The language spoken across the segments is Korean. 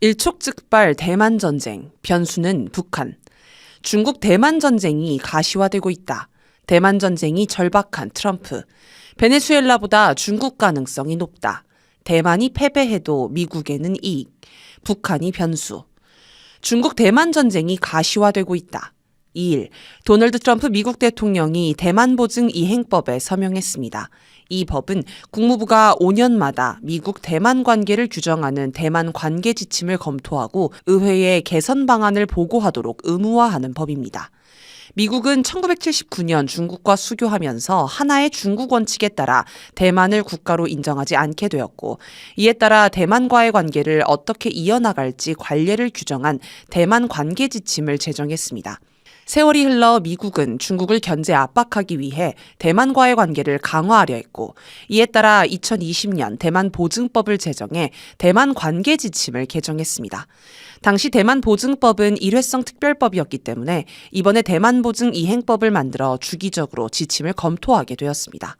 일촉즉발 대만 전쟁, 변수는 북한. 중국 대만 전쟁이 가시화되고 있다. 대만 전쟁이 절박한 트럼프. 베네수엘라보다 중국 가능성이 높다. 대만이 패배해도 미국에는 이익. 북한이 변수. 중국 대만 전쟁이 가시화되고 있다. 2일 도널드 트럼프 미국 대통령이 대만 보증 이행법에 서명했습니다. 이 법은 국무부가 5년마다 미국 대만 관계를 규정하는 대만 관계 지침을 검토하고 의회에 개선 방안을 보고하도록 의무화하는 법입니다. 미국은 1979년 중국과 수교하면서 하나의 중국 원칙에 따라 대만을 국가로 인정하지 않게 되었고 이에 따라 대만과의 관계를 어떻게 이어나갈지 관례를 규정한 대만 관계 지침을 제정했습니다. 세월이 흘러 미국은 중국을 견제 압박하기 위해 대만과의 관계를 강화하려 했고 이에 따라 2020년 대만 보증법을 제정해 대만 관계 지침을 개정했습니다. 당시 대만 보증법은 일회성 특별법이었기 때문에 이번에 대만 보증 이행법을 만들어 주기적으로 지침을 검토하게 되었습니다.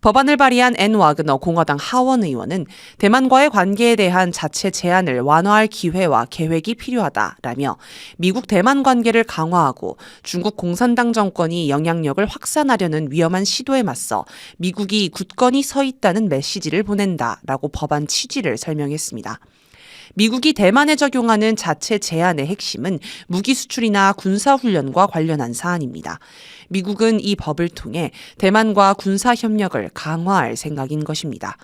법안을 발의한 앤 와그너 공화당 하원 의원은 대만과의 관계에 대한 자체 제한을 완화할 기회와 계획이 필요하다라며 미국 대만 관계를 강화하고 중국 공산당 정권이 영향력을 확산하려는 위험한 시도에 맞서 미국이 굳건히 서 있다는 메시지를 보낸다라고 법안 취지를 설명했습니다. 미국이 대만에 적용하는 자체 제한의 핵심은 무기 수출이나 군사 훈련과 관련한 사안입니다. 미국은 이 법을 통해 대만과 군사 협력을 강화할 생각인 것입니다.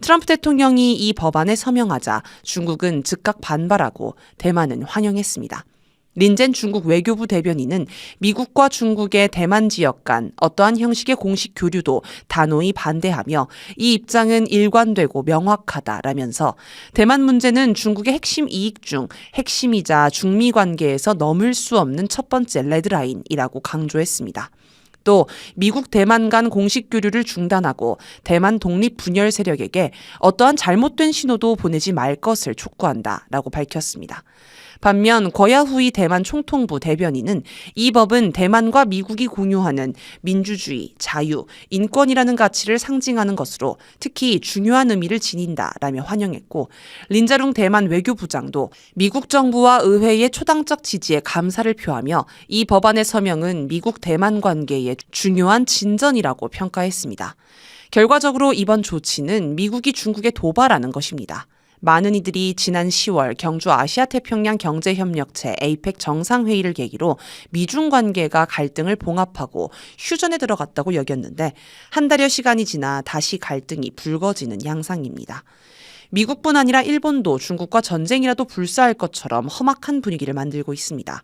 트럼프 대통령이 이 법안에 서명하자 중국은 즉각 반발하고 대만은 환영했습니다. 린젠 중국 외교부 대변인은 미국과 중국의 대만 지역 간 어떠한 형식의 공식 교류도 단호히 반대하며 이 입장은 일관되고 명확하다라면서 대만 문제는 중국의 핵심 이익 중 핵심이자 중미 관계에서 넘을 수 없는 첫 번째 레드라인이라고 강조했습니다. 또 미국 대만 간 공식 교류를 중단하고 대만 독립 분열 세력에게 어떠한 잘못된 신호도 보내지 말 것을 촉구한다라고 밝혔습니다. 반면 거야후이 대만 총통부 대변인은 이 법은 대만과 미국이 공유하는 민주주의, 자유, 인권이라는 가치를 상징하는 것으로 특히 중요한 의미를 지닌다라며 환영했고 린자룽 대만 외교부장도 미국 정부와 의회의 초당적 지지에 감사를 표하며 이 법안의 서명은 미국 대만 관계의 중요한 진전이라고 평가했습니다. 결과적으로 이번 조치는 미국이 중국에 도발하는 것입니다. 많은 이들이 지난 10월 경주 아시아태평양 경제협력체 에이펙 정상회의를 계기로 미중 관계가 갈등을 봉합하고 휴전에 들어갔다고 여겼는데 한 달여 시간이 지나 다시 갈등이 불거지는 양상입니다. 미국뿐 아니라 일본도 중국과 전쟁이라도 불사할 것처럼 험악한 분위기를 만들고 있습니다.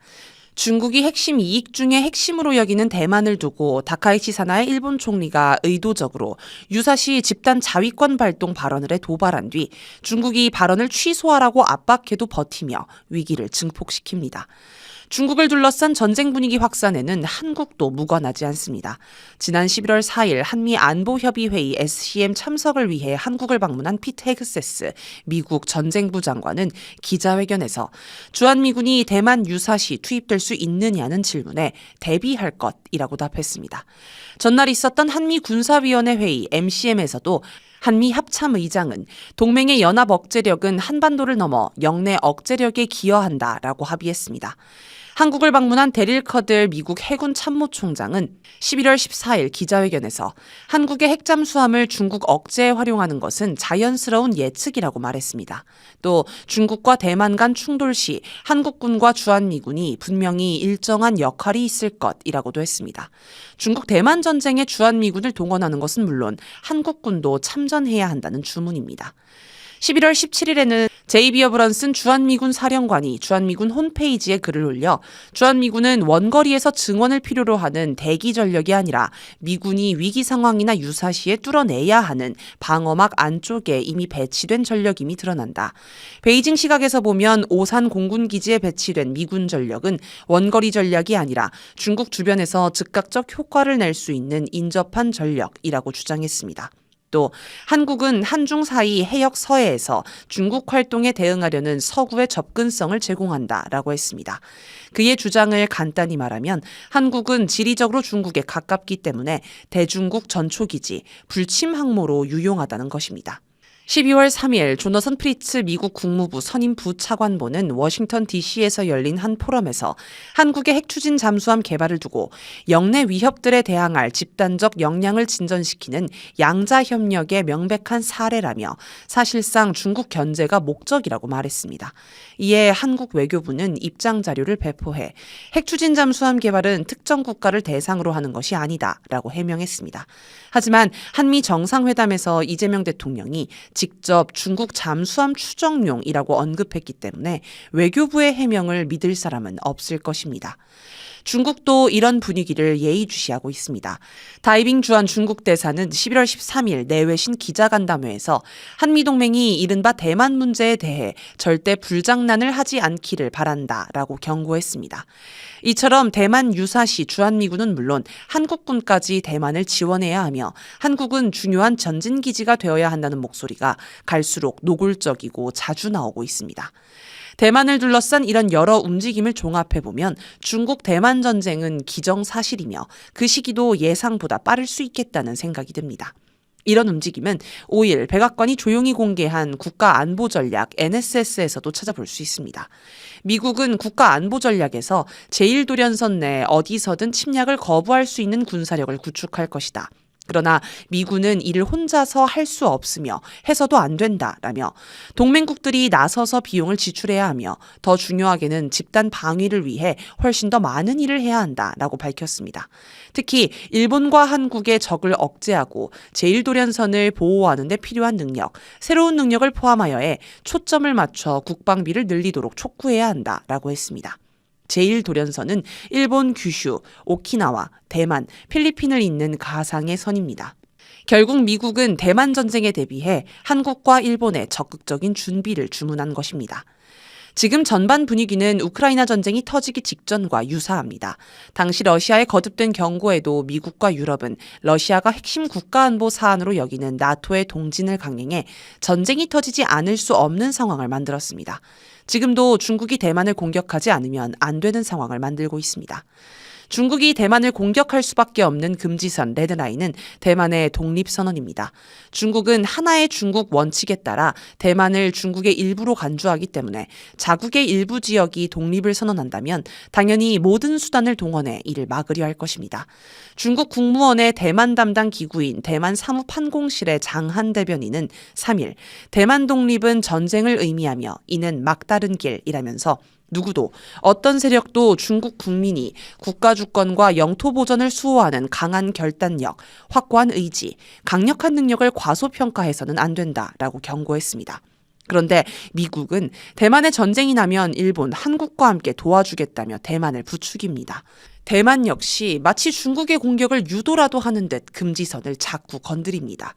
중국이 핵심 이익 중의 핵심으로 여기는 대만을 두고 다카이치 사나의 일본 총리가 의도적으로 유사시 집단 자위권 발동 발언을 해 도발한 뒤 중국이 발언을 취소하라고 압박해도 버티며 위기를 증폭시킵니다. 중국을 둘러싼 전쟁 분위기 확산에는 한국도 무관하지 않습니다. 지난 11월 4일 한미 안보협의 회의 SCM 참석을 위해 한국을 방문한 피트 헤그세스 미국 전쟁부 장관은 기자회견에서 주한미군이 대만 유사시 투입될 수 있느냐는 질문에 대비할 것이라고 답했습니다. 전날 있었던 한미 군사위원회 회의 MCM에서도 한미 합참 의장은 동맹의 연합 억제력은 한반도를 넘어 영내 억제력에 기여한다라고 합의했습니다. 한국을 방문한 데릴 커들 미국 해군 참모총장은 11월 14일 기자회견에서 한국의 핵잠수함을 중국 억제에 활용하는 것은 자연스러운 예측이라고 말했습니다. 또 중국과 대만 간 충돌 시 한국군과 주한미군이 분명히 일정한 역할이 있을 것이라고도 했습니다. 중국 대만 전쟁에 주한미군을 동원하는 것은 물론 한국군도 참전해야 한다는 주문입니다. 11월 17일에는 제이비어 브런슨 주한미군 사령관이 주한미군 홈페이지에 글을 올려 주한미군은 원거리에서 증원을 필요로 하는 대기 전력이 아니라 미군이 위기 상황이나 유사시에 뚫어내야 하는 방어막 안쪽에 이미 배치된 전력임이 드러난다. 베이징 시각에서 보면 오산 공군 기지에 배치된 미군 전력은 원거리 전략이 아니라 중국 주변에서 즉각적 효과를 낼 수 있는 인접한 전력이라고 주장했습니다. 또 한국은 한중 사이 해역 서해에서 중국 활동에 대응하려는 서구의 접근성을 제공한다라고 했습니다. 그의 주장을 간단히 말하면 한국은 지리적으로 중국에 가깝기 때문에 대중국 전초기지, 불침 항모로 유용하다는 것입니다. 12월 3일 조너선 프리츠 미국 국무부 선임 부차관보는 워싱턴 DC에서 열린 한 포럼에서 한국의 핵추진 잠수함 개발을 두고 영내 위협들에 대항할 집단적 역량을 진전시키는 양자 협력의 명백한 사례라며 사실상 중국 견제가 목적이라고 말했습니다. 이에 한국 외교부는 입장 자료를 배포해 핵추진 잠수함 개발은 특정 국가를 대상으로 하는 것이 아니다라고 해명했습니다. 하지만 한미 정상회담에서 이재명 대통령이 직접 중국 잠수함 추정용이라고 언급했기 때문에 외교부의 해명을 믿을 사람은 없을 것입니다. 중국도 이런 분위기를 예의주시하고 있습니다. 다이빙 주한 중국 대사는 11월 13일 내외신 기자간담회에서 한미동맹이 이른바 대만 문제에 대해 절대 불장난을 하지 않기를 바란다라고 경고했습니다. 이처럼 대만 유사시 주한미군은 물론 한국군까지 대만을 지원해야 하며 한국은 중요한 전진기지가 되어야 한다는 목소리가 갈수록 노골적이고 자주 나오고 있습니다. 대만을 둘러싼 이런 여러 움직임을 종합해 보면 중국 대만 전쟁은 기정사실이며 그 시기도 예상보다 빠를 수 있겠다는 생각이 듭니다. 이런 움직임은 5일 백악관이 조용히 공개한 국가안보전략 NSS에서도 찾아볼 수 있습니다. 미국은 국가안보전략에서 제1도련선 내 어디서든 침략을 거부할 수 있는 군사력을 구축할 것이다. 그러나 미군은 이를 혼자서 할 수 없으며 해서도 안 된다라며 동맹국들이 나서서 비용을 지출해야 하며 더 중요하게는 집단 방위를 위해 훨씬 더 많은 일을 해야 한다라고 밝혔습니다. 특히 일본과 한국의 적을 억제하고 제1도련선을 보호하는 데 필요한 능력, 새로운 능력을 포함하여에 초점을 맞춰 국방비를 늘리도록 촉구해야 한다라고 했습니다. 제1도련선은 일본 규슈, 오키나와, 대만, 필리핀을 잇는 가상의 선입니다. 결국 미국은 대만 전쟁에 대비해 한국과 일본의 적극적인 준비를 주문한 것입니다. 지금 전반 분위기는 우크라이나 전쟁이 터지기 직전과 유사합니다. 당시 러시아의 거듭된 경고에도 미국과 유럽은 러시아가 핵심 국가안보 사안으로 여기는 나토의 동진을 강행해 전쟁이 터지지 않을 수 없는 상황을 만들었습니다. 지금도 중국이 대만을 공격하지 않으면 안 되는 상황을 만들고 있습니다. 중국이 대만을 공격할 수밖에 없는 금지선 레드라인은 대만의 독립선언입니다. 중국은 하나의 중국 원칙에 따라 대만을 중국의 일부로 간주하기 때문에 자국의 일부 지역이 독립을 선언한다면 당연히 모든 수단을 동원해 이를 막으려 할 것입니다. 중국 국무원의 대만 담당 기구인 대만 사무판공실의 장한 대변인은 3일 대만 독립은 전쟁을 의미하며 이는 막다른 길이라면서 누구도 어떤 세력도 중국 국민이 국가 주권과 영토 보전을 수호하는 강한 결단력, 확고한 의지, 강력한 능력을 과소평가해서는 안 된다라고 경고했습니다. 그런데 미국은 대만의 전쟁이 나면 일본, 한국과 함께 도와주겠다며 대만을 부추깁니다. 대만 역시 마치 중국의 공격을 유도라도 하는 듯 금지선을 자꾸 건드립니다.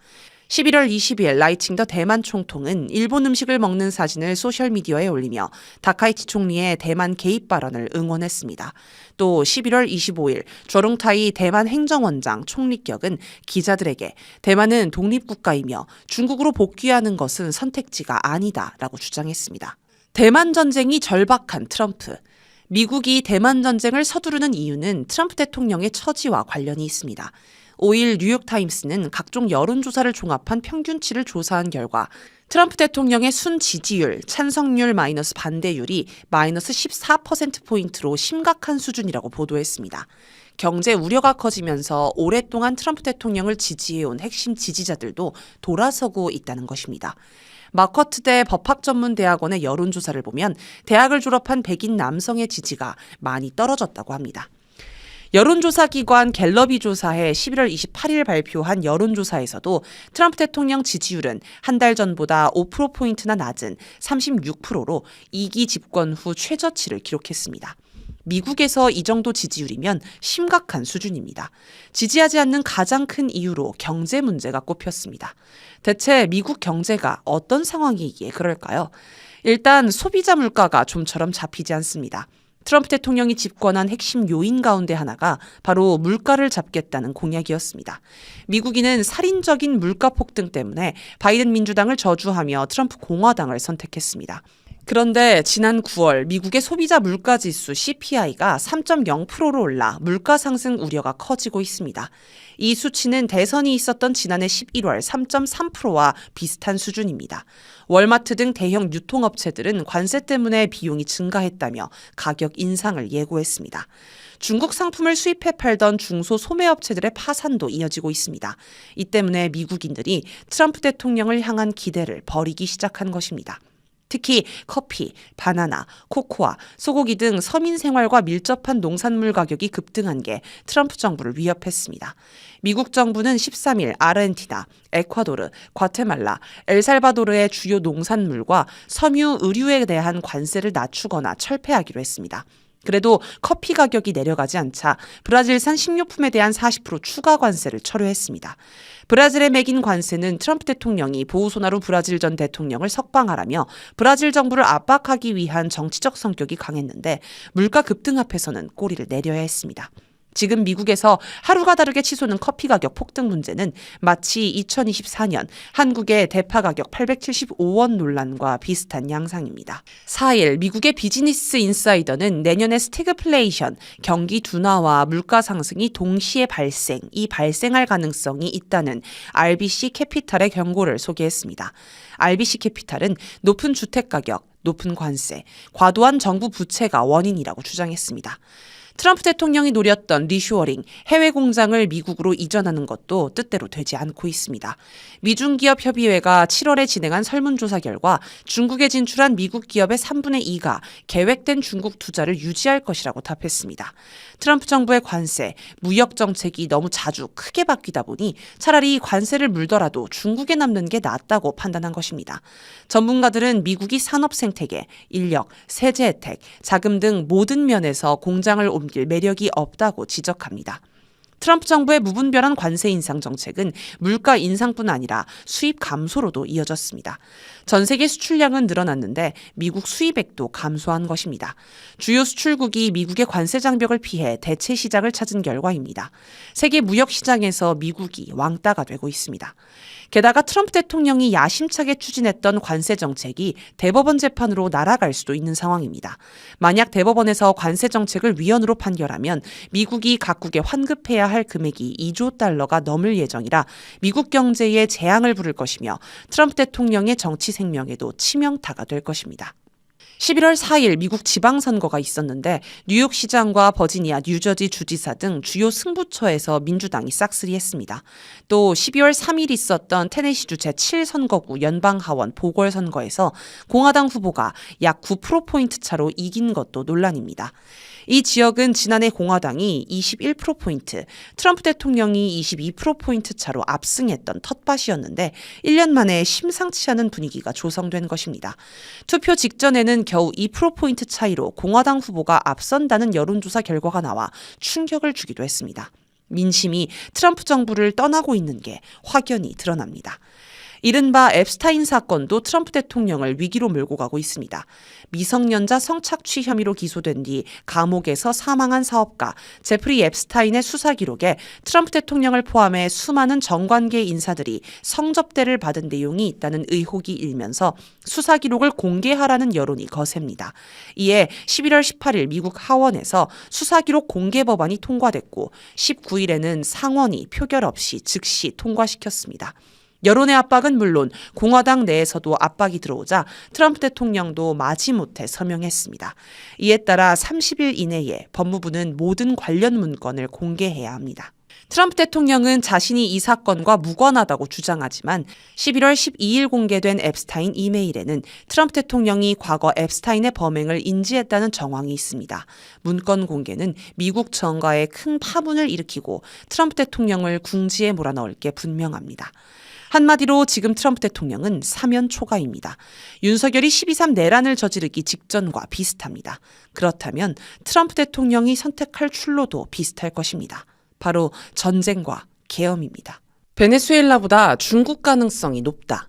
11월 20일 라이칭 더 대만 총통은 일본 음식을 먹는 사진을 소셜미디어에 올리며 다카이치 총리의 대만 개입 발언을 응원했습니다. 또 11월 25일 조롱타이 대만 행정원장 총리격은 기자들에게 대만은 독립국가이며 중국으로 복귀하는 것은 선택지가 아니다 라고 주장했습니다. 대만 전쟁이 절박한 트럼프. 미국이 대만 전쟁을 서두르는 이유는 트럼프 대통령의 처지와 관련이 있습니다. 5일 뉴욕타임스는 각종 여론조사를 종합한 평균치를 조사한 결과 트럼프 대통령의 순 지지율, 찬성률 마이너스 반대율이 마이너스 14%포인트로 심각한 수준이라고 보도했습니다. 경제 우려가 커지면서 오랫동안 트럼프 대통령을 지지해온 핵심 지지자들도 돌아서고 있다는 것입니다. 마커트대 법학전문대학원의 여론조사를 보면 대학을 졸업한 백인 남성의 지지가 많이 떨어졌다고 합니다. 여론조사 기관 갤럽이 조사해 11월 28일 발표한 여론조사에서도 트럼프 대통령 지지율은 한 달 전보다 5%포인트나 낮은 36%로 2기 집권 후 최저치를 기록했습니다. 미국에서 이 정도 지지율이면 심각한 수준입니다. 지지하지 않는 가장 큰 이유로 경제 문제가 꼽혔습니다. 대체 미국 경제가 어떤 상황이기에 그럴까요? 일단 소비자 물가가 좀처럼 잡히지 않습니다. 트럼프 대통령이 집권한 핵심 요인 가운데 하나가 바로 물가를 잡겠다는 공약이었습니다. 미국인은 살인적인 물가 폭등 때문에 바이든 민주당을 저주하며 트럼프 공화당을 선택했습니다. 그런데 지난 9월 미국의 소비자 물가 지수 CPI가 3.0%로 올라 물가 상승 우려가 커지고 있습니다. 이 수치는 대선이 있었던 지난해 11월 3.3%와 비슷한 수준입니다. 월마트 등 대형 유통업체들은 관세 때문에 비용이 증가했다며 가격 인상을 예고했습니다. 중국 상품을 수입해 팔던 중소 소매업체들의 파산도 이어지고 있습니다. 이 때문에 미국인들이 트럼프 대통령을 향한 기대를 버리기 시작한 것입니다. 특히 커피, 바나나, 코코아, 소고기 등 서민 생활과 밀접한 농산물 가격이 급등한 게 트럼프 정부를 위협했습니다. 미국 정부는 13일 아르헨티나, 에콰도르, 과테말라, 엘살바도르의 주요 농산물과 섬유 의류에 대한 관세를 낮추거나 철폐하기로 했습니다. 그래도 커피 가격이 내려가지 않자 브라질산 식료품에 대한 40% 추가 관세를 철회했습니다. 브라질에 매긴 관세는 트럼프 대통령이 보우소나루 브라질 전 대통령을 석방하라며 브라질 정부를 압박하기 위한 정치적 성격이 강했는데 물가 급등 앞에서는 꼬리를 내려야 했습니다. 지금 미국에서 하루가 다르게 치솟는 커피 가격 폭등 문제는 마치 2024년 한국의 대파 가격 875원 논란과 비슷한 양상입니다. 4일 미국의 비즈니스 인사이더는 내년에 스태그플레이션, 경기 둔화와 물가 상승이 동시에 발생, 이 발생할 가능성이 있다는 RBC 캐피탈의 경고를 소개했습니다. RBC 캐피탈은 높은 주택 가격, 높은 관세, 과도한 정부 부채가 원인이라고 주장했습니다. 트럼프 대통령이 노렸던 리슈어링, 해외 공장을 미국으로 이전하는 것도 뜻대로 되지 않고 있습니다. 미중기업 협의회가 7월에 진행한 설문조사 결과 중국에 진출한 미국 기업의 3분의 2가 계획된 중국 투자를 유지할 것이라고 답했습니다. 트럼프 정부의 관세, 무역 정책이 너무 자주 크게 바뀌다 보니 차라리 관세를 물더라도 중국에 남는 게 낫다고 판단한 것입니다. 전문가들은 미국이 산업 생태계, 인력, 세제 혜택, 자금 등 모든 면에서 공장을 옮길 매력이 없다고 지적합니다. 트럼프 정부의 무분별한 관세 인상 정책은 물가 인상뿐 아니라 수입 감소로도 이어졌습니다. 전 세계 수출량은 늘어났는데 미국 수입액도 감소한 것입니다. 주요 수출국이 미국의 관세 장벽을 피해 대체 시장을 찾은 결과입니다. 세계 무역 시장에서 미국이 왕따가 되고 있습니다. 게다가 트럼프 대통령이 야심차게 추진했던 관세 정책이 대법원 재판으로 날아갈 수도 있는 상황입니다. 만약 대법원에서 관세 정책을 위헌으로 판결하면 미국이 각국에 환급해야 할 금액이 2조 달러가 넘을 예정이라 미국 경제에 재앙을 부를 것이며 트럼프 대통령의 정치 생명에도 치명타가 될 것입니다. 11월 4일 미국 지방선거가 있었는데 뉴욕 시장과 버지니아, 뉴저지 주지사 등 주요 승부처에서 민주당이 싹쓸이했습니다. 또 12월 3일 있었던 테네시주 제7선거구 연방하원 보궐선거에서 공화당 후보가 약 9%포인트 차로 이긴 것도 논란입니다. 이 지역은 지난해 공화당이 21%포인트, 트럼프 대통령이 22%포인트 차로 압승했던 텃밭이었는데 1년 만에 심상치 않은 분위기가 조성된 것입니다. 투표 직전에는 겨우 2%포인트 차이로 공화당 후보가 앞선다는 여론조사 결과가 나와 충격을 주기도 했습니다. 민심이 트럼프 정부를 떠나고 있는 게 확연히 드러납니다. 이른바 앱스타인 사건도 트럼프 대통령을 위기로 몰고 가고 있습니다. 미성년자 성착취 혐의로 기소된 뒤 감옥에서 사망한 사업가 제프리 앱스타인의 수사 기록에 트럼프 대통령을 포함해 수많은 정관계 인사들이 성접대를 받은 내용이 있다는 의혹이 일면서 수사 기록을 공개하라는 여론이 거셉니다. 이에 11월 18일 미국 하원에서 수사 기록 공개 법안이 통과됐고 19일에는 상원이 표결 없이 즉시 통과시켰습니다. 여론의 압박은 물론 공화당 내에서도 압박이 들어오자 트럼프 대통령도 마지못해 서명했습니다. 이에 따라 30일 이내에 법무부는 모든 관련 문건을 공개해야 합니다. 트럼프 대통령은 자신이 이 사건과 무관하다고 주장하지만 11월 12일 공개된 앱스타인 이메일에는 트럼프 대통령이 과거 앱스타인의 범행을 인지했다는 정황이 있습니다. 문건 공개는 미국 정가에 큰 파문을 일으키고 트럼프 대통령을 궁지에 몰아넣을 게 분명합니다. 한마디로 지금 트럼프 대통령은 사면 초과입니다. 윤석열이 12.3 내란을 저지르기 직전과 비슷합니다. 그렇다면 트럼프 대통령이 선택할 출로도 비슷할 것입니다. 바로 전쟁과 계엄입니다. 베네수엘라보다 중국 가능성이 높다.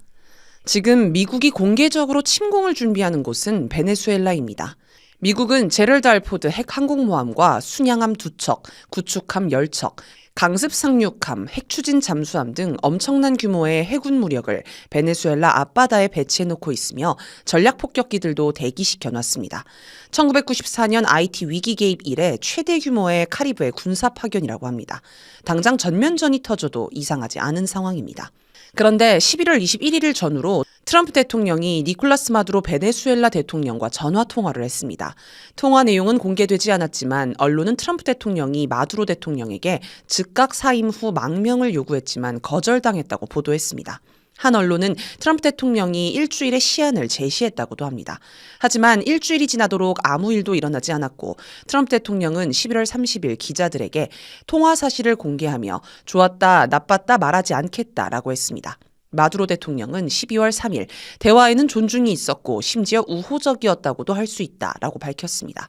지금 미국이 공개적으로 침공을 준비하는 곳은 베네수엘라입니다. 미국은 제럴드 알포드 핵 항공모함과 순양함 두 척, 구축함 10척, 강습 상륙함, 핵추진 잠수함 등 엄청난 규모의 해군 무력을 베네수엘라 앞바다에 배치해놓고 있으며 전략 폭격기들도 대기시켜 놨습니다. 1994년 IT 위기 개입 이래 최대 규모의 카리브해 군사 파견이라고 합니다. 당장 전면전이 터져도 이상하지 않은 상황입니다. 그런데 11월 21일 전후로 트럼프 대통령이 니콜라스 마두로 베네수엘라 대통령과 전화 통화를 했습니다. 통화 내용은 공개되지 않았지만 언론은 트럼프 대통령이 마두로 대통령에게 즉각 사임 후 망명을 요구했지만 거절당했다고 보도했습니다. 한 언론은 트럼프 대통령이 일주일의 시한을 제시했다고도 합니다. 하지만 일주일이 지나도록 아무 일도 일어나지 않았고 트럼프 대통령은 11월 30일 기자들에게 통화 사실을 공개하며 좋았다, 나빴다 말하지 않겠다라고 했습니다. 마두로 대통령은 12월 3일 대화에는 존중이 있었고 심지어 우호적이었다고도 할 수 있다라고 밝혔습니다.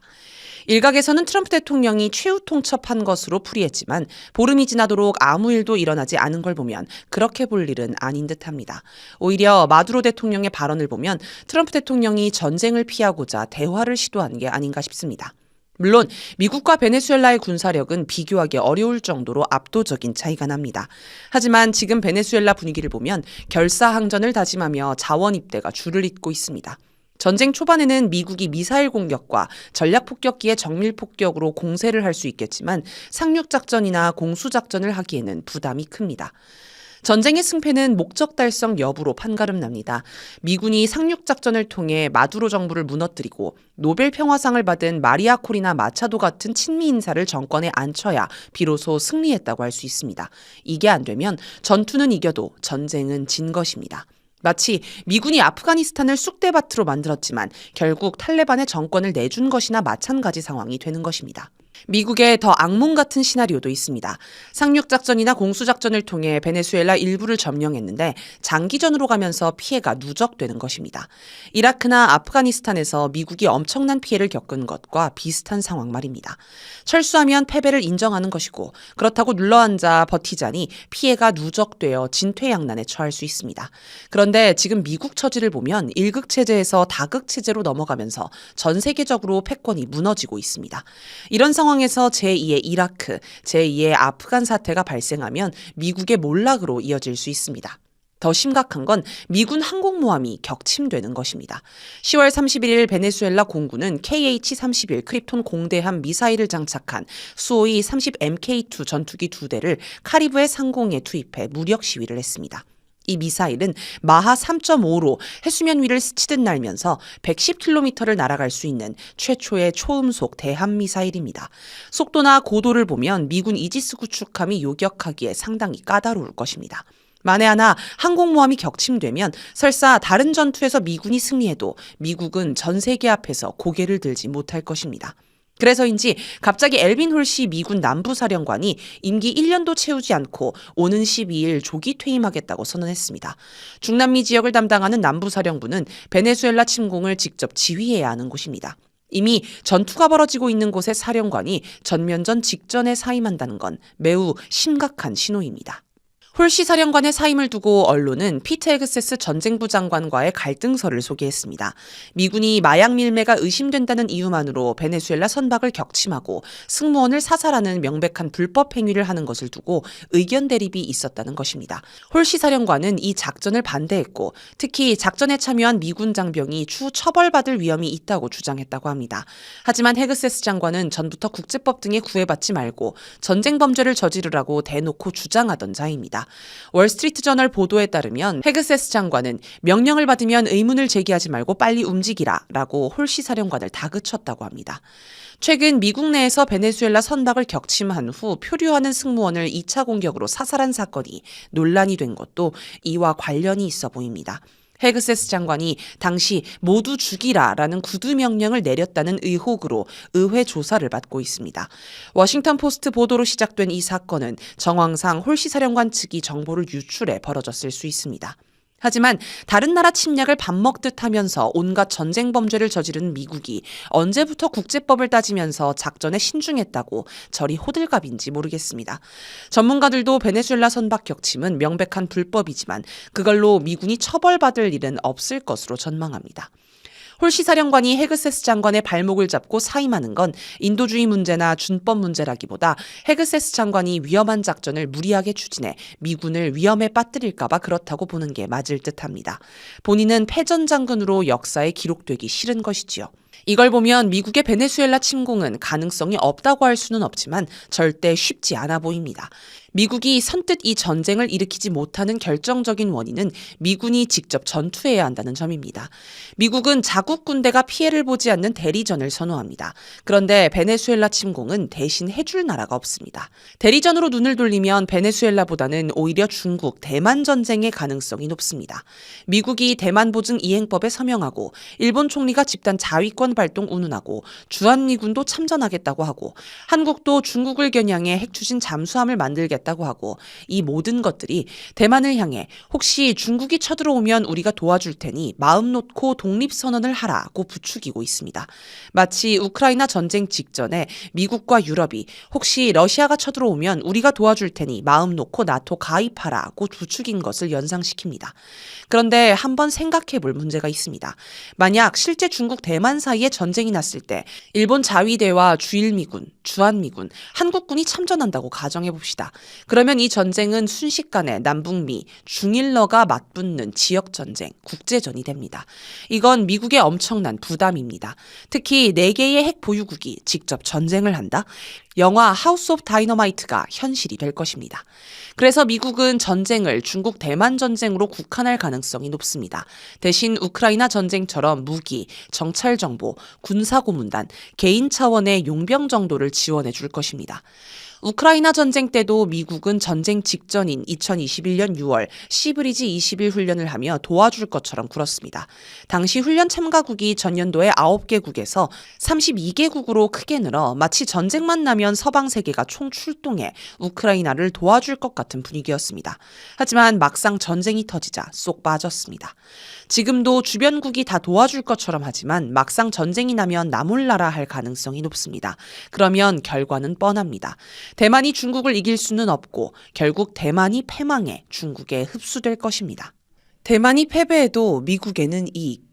일각에서는 트럼프 대통령이 최후 통첩한 것으로 풀이했지만 보름이 지나도록 아무 일도 일어나지 않은 걸 보면 그렇게 볼 일은 아닌 듯합니다. 오히려 마두로 대통령의 발언을 보면 트럼프 대통령이 전쟁을 피하고자 대화를 시도한 게 아닌가 싶습니다. 물론 미국과 베네수엘라의 군사력은 비교하기 어려울 정도로 압도적인 차이가 납니다. 하지만 지금 베네수엘라 분위기를 보면 결사항전을 다짐하며 자원 입대가 줄을 잇고 있습니다. 전쟁 초반에는 미국이 미사일 공격과 전략 폭격기의 정밀 폭격으로 공세를 할 수 있겠지만 상륙 작전이나 공수 작전을 하기에는 부담이 큽니다. 전쟁의 승패는 목적 달성 여부로 판가름 납니다. 미군이 상륙 작전을 통해 마두로 정부를 무너뜨리고 노벨 평화상을 받은 마리아 코리나 마차도 같은 친미 인사를 정권에 앉혀야 비로소 승리했다고 할 수 있습니다. 이게 안 되면 전투는 이겨도 전쟁은 진 것입니다. 마치 미군이 아프가니스탄을 쑥대밭으로 만들었지만 결국 탈레반의 정권을 내준 것이나 마찬가지 상황이 되는 것입니다. 미국의 더 악몽 같은 시나리오도 있습니다. 상륙작전이나 공수작전을 통해 베네수엘라 일부를 점령했는데 장기전으로 가면서 피해가 누적되는 것입니다. 이라크나 아프가니스탄에서 미국이 엄청난 피해를 겪은 것과 비슷한 상황 말입니다. 철수하면 패배를 인정하는 것이고 그렇다고 눌러앉아 버티자니 피해가 누적되어 진퇴양난에 처할 수 있습니다. 그런데 지금 미국 처지를 보면 일극 체제에서 다극 체제로 넘어가면서 전 세계적으로 패권이 무너지고 있습니다. 이런 상황 에서 제2의 이라크, 제2의 아프간 사태가 발생하면 미국의 몰락으로 이어질 수 있습니다. 더 심각한 건 미군 항공모함이 격침되는 것입니다. 10월 31일 베네수엘라 공군은 KH-31 크립톤 공대함 미사일을 장착한 수호이 30MK2 전투기 두 대를 카리브해 상공에 투입해 무력 시위를 했습니다. 이 미사일은 마하 3.5로 해수면 위를 스치듯 날면서 110km를 날아갈 수 있는 최초의 초음속 대함 미사일입니다. 속도나 고도를 보면 미군 이지스 구축함이 요격하기에 상당히 까다로울 것입니다. 만에 하나 항공모함이 격침되면 설사 다른 전투에서 미군이 승리해도 미국은 전 세계 앞에서 고개를 들지 못할 것입니다. 그래서인지 갑자기 엘빈 홀시 미군 남부사령관이 임기 1년도 채우지 않고 오는 12일 조기 퇴임하겠다고 선언했습니다. 중남미 지역을 담당하는 남부사령부는 베네수엘라 침공을 직접 지휘해야 하는 곳입니다. 이미 전투가 벌어지고 있는 곳의 사령관이 전면전 직전에 사임한다는 건 매우 심각한 신호입니다. 홀시 사령관의 사임을 두고 언론은 피트 에그세스 전쟁부 장관과의 갈등서를 소개했습니다. 미군이 마약 밀매가 의심된다는 이유만으로 베네수엘라 선박을 격침하고 승무원을 사살하는 명백한 불법 행위를 하는 것을 두고 의견 대립이 있었다는 것입니다. 홀시 사령관은 이 작전을 반대했고 특히 작전에 참여한 미군 장병이 추후 처벌받을 위험이 있다고 주장했다고 합니다. 하지만 헤그세스 장관은 전부터 국제법 등에 구애받지 말고 전쟁 범죄를 저지르라고 대놓고 주장하던 자입니다. 월스트리트 저널 보도에 따르면 헤그세스 장관은 명령을 받으면 의문을 제기하지 말고 빨리 움직이라 라고 홀시 사령관을 다그쳤다고 합니다. 최근 미국 내에서 베네수엘라 선박을 격침한 후 표류하는 승무원을 2차 공격으로 사살한 사건이 논란이 된 것도 이와 관련이 있어 보입니다. 헤그세스 장관이 당시 모두 죽이라라는 구두 명령을 내렸다는 의혹으로 의회 조사를 받고 있습니다. 워싱턴 포스트 보도로 시작된 이 사건은 정황상 홀시 사령관 측이 정보를 유출해 벌어졌을 수 있습니다. 하지만 다른 나라 침략을 밥 먹듯 하면서 온갖 전쟁 범죄를 저지른 미국이 언제부터 국제법을 따지면서 작전에 신중했다고 저리 호들갑인지 모르겠습니다. 전문가들도 베네수엘라 선박 격침은 명백한 불법이지만 그걸로 미군이 처벌받을 일은 없을 것으로 전망합니다. 홀시 사령관이 헤그세스 장관의 발목을 잡고 사임하는 건 인도주의 문제나 준법 문제라기보다 헤그세스 장관이 위험한 작전을 무리하게 추진해 미군을 위험에 빠뜨릴까봐 그렇다고 보는 게 맞을 듯합니다. 본인은 패전 장군으로 역사에 기록되기 싫은 것이지요. 이걸 보면 미국의 베네수엘라 침공은 가능성이 없다고 할 수는 없지만 절대 쉽지 않아 보입니다. 미국이 선뜻 이 전쟁을 일으키지 못하는 결정적인 원인은 미군이 직접 전투해야 한다는 점입니다. 미국은 자국 군대가 피해를 보지 않는 대리전을 선호합니다. 그런데 베네수엘라 침공은 대신 해줄 나라가 없습니다. 대리전으로 눈을 돌리면 베네수엘라보다는 오히려 중국, 대만 전쟁의 가능성이 높습니다. 미국이 대만 보증 이행법에 서명하고 일본 총리가 집단 자위권 발동 운운하고 주한미군도 참전하겠다고 하고 한국도 중국을 겨냥해 핵추진 잠수함을 만들겠다 고 하고 이 모든 것들이 대만을 향해 혹시 중국이 쳐들어오면 우리가 도와줄 테니 마음 놓고 독립선언을 하라고 부추기고 있습니다. 마치 우크라이나 전쟁 직전에 미국과 유럽이 혹시 러시아가 쳐들어오면 우리가 도와줄 테니 마음 놓고 나토 가입하라고 부추긴 것을 연상시킵니다. 그런데 한번 생각해 볼 문제가 있습니다. 만약 실제 중국 대만 사이에 전쟁이 났을 때 일본 자위대와 주일미군, 주한미군, 한국군이 참전한다고 가정해 봅시다. 그러면 이 전쟁은 순식간에 남북미, 중일러가 맞붙는 지역 전쟁, 국제전이 됩니다. 이건 미국의 엄청난 부담입니다. 특히 4개의 핵 보유국이 직접 전쟁을 한다? 영화 하우스 오브 다이너마이트가 현실이 될 것입니다. 그래서 미국은 전쟁을 중국 대만 전쟁으로 국한할 가능성이 높습니다. 대신 우크라이나 전쟁처럼 무기, 정찰 정보, 군사 고문단, 개인 차원의 용병 정도를 지원해 줄 것입니다. 우크라이나 전쟁 때도 미국은 전쟁 직전인 2021년 6월 시브리지 20일 훈련을 하며 도와줄 것처럼 굴었습니다. 당시 훈련 참가국이 전년도에 9개국에서 32개국으로 크게 늘어 마치 전쟁만 나면 서방 세계가 총 출동해 우크라이나를 도와줄 것 같은 분위기였습니다. 하지만 막상 전쟁이 터지자 쏙 빠졌습니다. 지금도 주변국이 다 도와줄 것처럼 하지만 막상 전쟁이 나면 나몰라라 할 가능성이 높습니다. 그러면 결과는 뻔합니다. 대만이 중국을 이길 수는 없고 결국 대만이 패망해 중국에 흡수될 것입니다. 대만이 패배해도 미국에는 이익.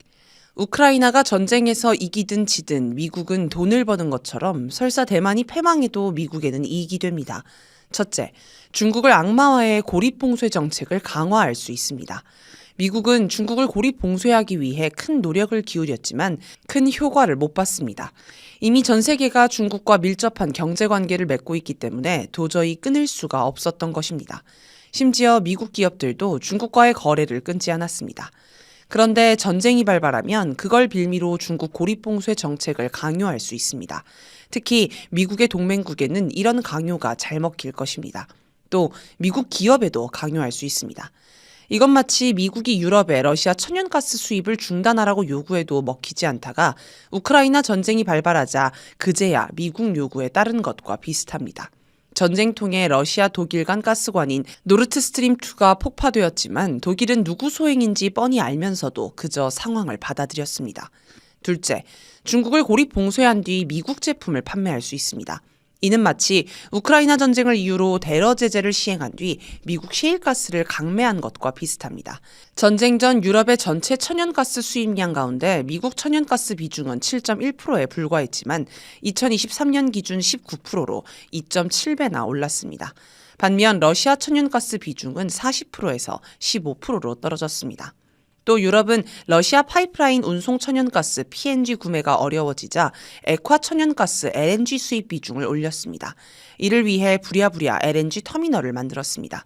우크라이나가 전쟁에서 이기든 지든 미국은 돈을 버는 것처럼 설사 대만이 패망해도 미국에는 이익이 됩니다. 첫째, 중국을 악마화해 고립봉쇄 정책을 강화할 수 있습니다. 미국은 중국을 고립 봉쇄하기 위해 큰 노력을 기울였지만 큰 효과를 못 봤습니다. 이미 전 세계가 중국과 밀접한 경제 관계를 맺고 있기 때문에 도저히 끊을 수가 없었던 것입니다. 심지어 미국 기업들도 중국과의 거래를 끊지 않았습니다. 그런데 전쟁이 발발하면 그걸 빌미로 중국 고립봉쇄 정책을 강요할 수 있습니다. 특히 미국의 동맹국에는 이런 강요가 잘 먹힐 것입니다. 또 미국 기업에도 강요할 수 있습니다. 이건 마치 미국이 유럽에 러시아 천연가스 수입을 중단하라고 요구해도 먹히지 않다가 우크라이나 전쟁이 발발하자 그제야 미국 요구에 따른 것과 비슷합니다. 전쟁통에 러시아 독일 간 가스관인 노르트스트림2가 폭파되었지만 독일은 누구 소행인지 뻔히 알면서도 그저 상황을 받아들였습니다. 둘째, 중국을 고립 봉쇄한 뒤 미국 제품을 판매할 수 있습니다. 이는 마치 우크라이나 전쟁을 이유로 대러 제재를 시행한 뒤 미국 시일가스를 강매한 것과 비슷합니다. 전쟁 전 유럽의 전체 천연가스 수입량 가운데 미국 천연가스 비중은 7.1%에 불과했지만 2023년 기준 19%로 2.7배나 올랐습니다. 반면 러시아 천연가스 비중은 40%에서 15%로 떨어졌습니다. 또 유럽은 러시아 파이프라인 운송 천연가스 PNG 구매가 어려워지자 액화 천연가스 LNG 수입 비중을 올렸습니다. 이를 위해 부랴부랴 LNG 터미널을 만들었습니다.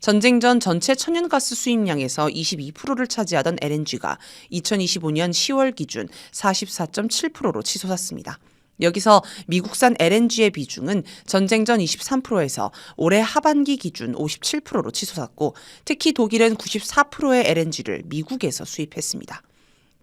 전쟁 전 전체 천연가스 수입량에서 22%를 차지하던 LNG가 2025년 10월 기준 44.7%로 치솟았습니다. 여기서 미국산 LNG의 비중은 전쟁 전 23%에서 올해 하반기 기준 57%로 치솟았고 특히 독일은 94%의 LNG를 미국에서 수입했습니다.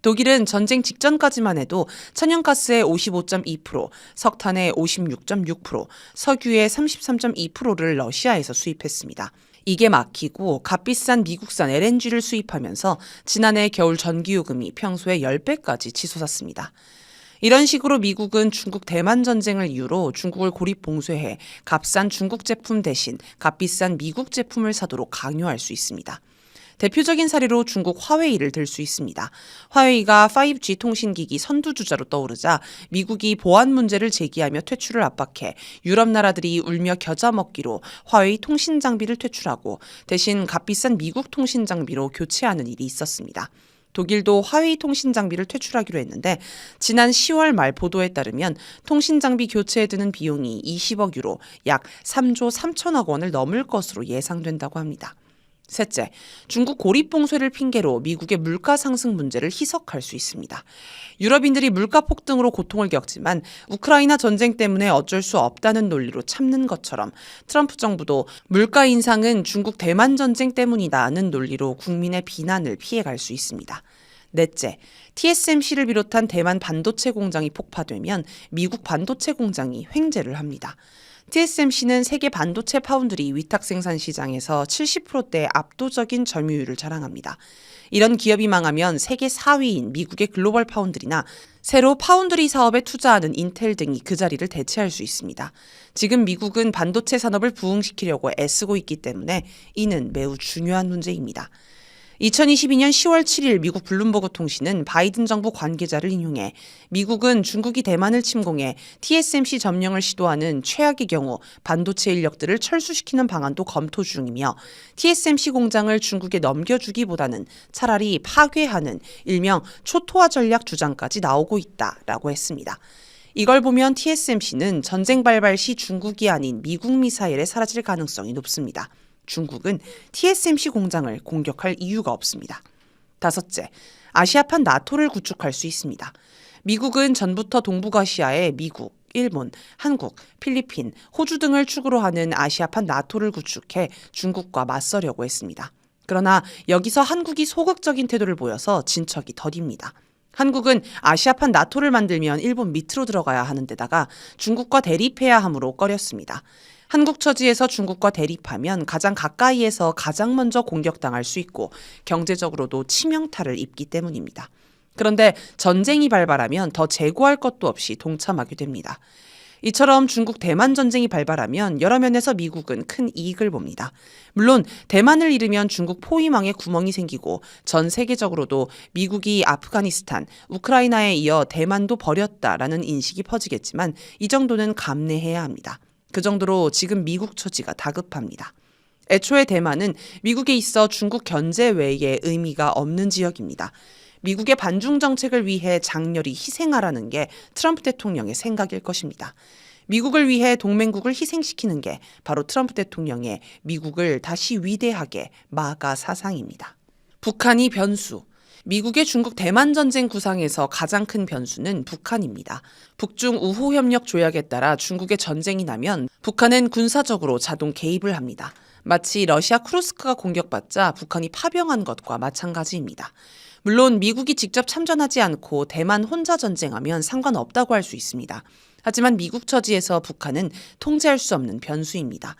독일은 전쟁 직전까지만 해도 천연가스의 55.2%, 석탄의 56.6%, 석유의 33.2%를 러시아에서 수입했습니다. 이게 막히고 값비싼 미국산 LNG를 수입하면서 지난해 겨울 전기요금이 평소의 10배까지 치솟았습니다. 이런 식으로 미국은 중국 대만 전쟁을 이유로 중국을 고립 봉쇄해 값싼 중국 제품 대신 값비싼 미국 제품을 사도록 강요할 수 있습니다. 대표적인 사례로 중국 화웨이를 들 수 있습니다. 화웨이가 5G 통신기기 선두주자로 떠오르자 미국이 보안 문제를 제기하며 퇴출을 압박해 유럽 나라들이 울며 겨자 먹기로 화웨이 통신 장비를 퇴출하고 대신 값비싼 미국 통신 장비로 교체하는 일이 있었습니다. 독일도 화웨이 통신 장비를 퇴출하기로 했는데 지난 10월 말 보도에 따르면 통신 장비 교체에 드는 비용이 20억 유로, 약 3조 3천억 원을 넘을 것으로 예상된다고 합니다. 셋째, 중국 고립봉쇄를 핑계로 미국의 물가 상승 문제를 희석할 수 있습니다. 유럽인들이 물가 폭등으로 고통을 겪지만 우크라이나 전쟁 때문에 어쩔 수 없다는 논리로 참는 것처럼 트럼프 정부도 물가 인상은 중국 대만 전쟁 때문이다는 논리로 국민의 비난을 피해갈 수 있습니다. 넷째, TSMC를 비롯한 대만 반도체 공장이 폭파되면 미국 반도체 공장이 횡재를 합니다. TSMC는 세계 반도체 파운드리 위탁 생산 시장에서 70%대 압도적인 점유율을 자랑합니다. 이런 기업이 망하면 세계 4위인 미국의 글로벌 파운드리나 새로 파운드리 사업에 투자하는 인텔 등이 그 자리를 대체할 수 있습니다. 지금 미국은 반도체 산업을 부흥시키려고 애쓰고 있기 때문에 이는 매우 중요한 문제입니다. 2022년 10월 7일 미국 블룸버그 통신은 바이든 정부 관계자를 인용해 미국은 중국이 대만을 침공해 TSMC 점령을 시도하는 최악의 경우 반도체 인력들을 철수시키는 방안도 검토 중이며 TSMC 공장을 중국에 넘겨주기보다는 차라리 파괴하는 일명 초토화 전략 주장까지 나오고 있다라고 했습니다. 이걸 보면 TSMC는 전쟁 발발 시 중국이 아닌 미국 미사일에 사라질 가능성이 높습니다. 중국은 TSMC 공장을 공격할 이유가 없습니다. 다섯째, 아시아판 나토를 구축할 수 있습니다. 미국은 전부터 동북아시아에 미국, 일본, 한국, 필리핀, 호주 등을 축으로 하는 아시아판 나토를 구축해 중국과 맞서려고 했습니다. 그러나 여기서 한국이 소극적인 태도를 보여서 진척이 더딥니다. 한국은 아시아판 나토를 만들면 일본 밑으로 들어가야 하는 데다가 중국과 대립해야 하므로 꺼렸습니다. 한국 처지에서 중국과 대립하면 가장 가까이에서 가장 먼저 공격당할 수 있고 경제적으로도 치명타를 입기 때문입니다. 그런데 전쟁이 발발하면 더 재고할 것도 없이 동참하게 됩니다. 이처럼 중국 대만 전쟁이 발발하면 여러 면에서 미국은 큰 이익을 봅니다. 물론 대만을 잃으면 중국 포위망에 구멍이 생기고 전 세계적으로도 미국이 아프가니스탄, 우크라이나에 이어 대만도 버렸다라는 인식이 퍼지겠지만 이 정도는 감내해야 합니다. 그 정도로 지금 미국 처지가 다급합니다. 애초에 대만은 미국에 있어 중국 견제 외에 의미가 없는 지역입니다. 미국의 반중 정책을 위해 장렬히 희생하라는 게 트럼프 대통령의 생각일 것입니다. 미국을 위해 동맹국을 희생시키는 게 바로 트럼프 대통령의 미국을 다시 위대하게 마가 사상입니다. 북한이 변수. 미국의 중국 대만 전쟁 구상에서 가장 큰 변수는 북한입니다. 북중 우호 협력 조약에 따라 중국의 전쟁이 나면 북한은 군사적으로 자동 개입을 합니다. 마치 러시아 크루스크가 공격받자 북한이 파병한 것과 마찬가지입니다. 물론 미국이 직접 참전하지 않고 대만 혼자 전쟁하면 상관없다고 할 수 있습니다. 하지만 미국 처지에서 북한은 통제할 수 없는 변수입니다.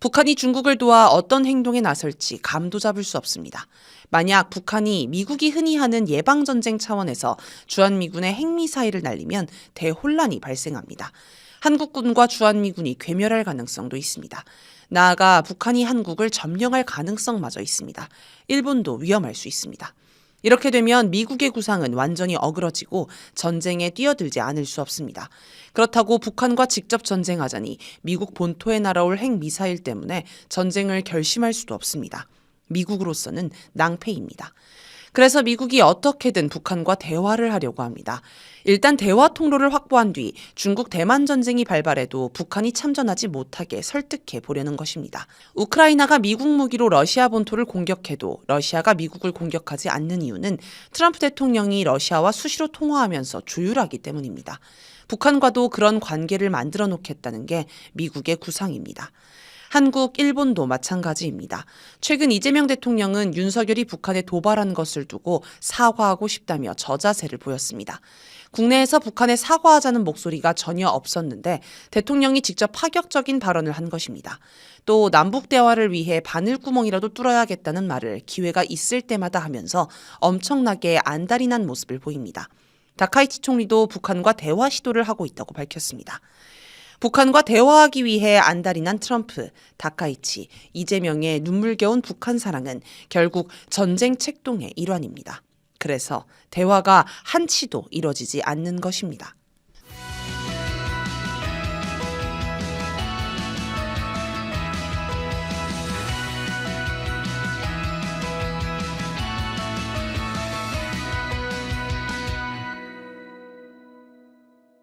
북한이 중국을 도와 어떤 행동에 나설지 감도 잡을 수 없습니다. 만약 북한이 미국이 흔히 하는 예방전쟁 차원에서 주한미군의 핵미사일을 날리면 대혼란이 발생합니다. 한국군과 주한미군이 괴멸할 가능성도 있습니다. 나아가 북한이 한국을 점령할 가능성마저 있습니다. 일본도 위험할 수 있습니다. 이렇게 되면 미국의 구상은 완전히 어그러지고 전쟁에 뛰어들지 않을 수 없습니다. 그렇다고 북한과 직접 전쟁하자니 미국 본토에 날아올 핵 미사일 때문에 전쟁을 결심할 수도 없습니다. 미국으로서는 낭패입니다. 그래서 미국이 어떻게든 북한과 대화를 하려고 합니다. 일단 대화 통로를 확보한 뒤 중국 대만 전쟁이 발발해도 북한이 참전하지 못하게 설득해 보려는 것입니다. 우크라이나가 미국 무기로 러시아 본토를 공격해도 러시아가 미국을 공격하지 않는 이유는 트럼프 대통령이 러시아와 수시로 통화하면서 조율하기 때문입니다. 북한과도 그런 관계를 만들어 놓겠다는 게 미국의 구상입니다. 한국, 일본도 마찬가지입니다. 최근 이재명 대통령은 윤석열이 북한에 도발한 것을 두고 사과하고 싶다며 저자세를 보였습니다. 국내에서 북한에 사과하자는 목소리가 전혀 없었는데 대통령이 직접 파격적인 발언을 한 것입니다. 또 남북 대화를 위해 바늘구멍이라도 뚫어야겠다는 말을 기회가 있을 때마다 하면서 엄청나게 안달이 난 모습을 보입니다. 다카이치 총리도 북한과 대화 시도를 하고 있다고 밝혔습니다. 북한과 대화하기 위해 안달이 난 트럼프, 다카이치, 이재명의 눈물겨운 북한 사랑은 결국 전쟁 책동의 일환입니다. 그래서 대화가 한치도 이뤄지지 않는 것입니다.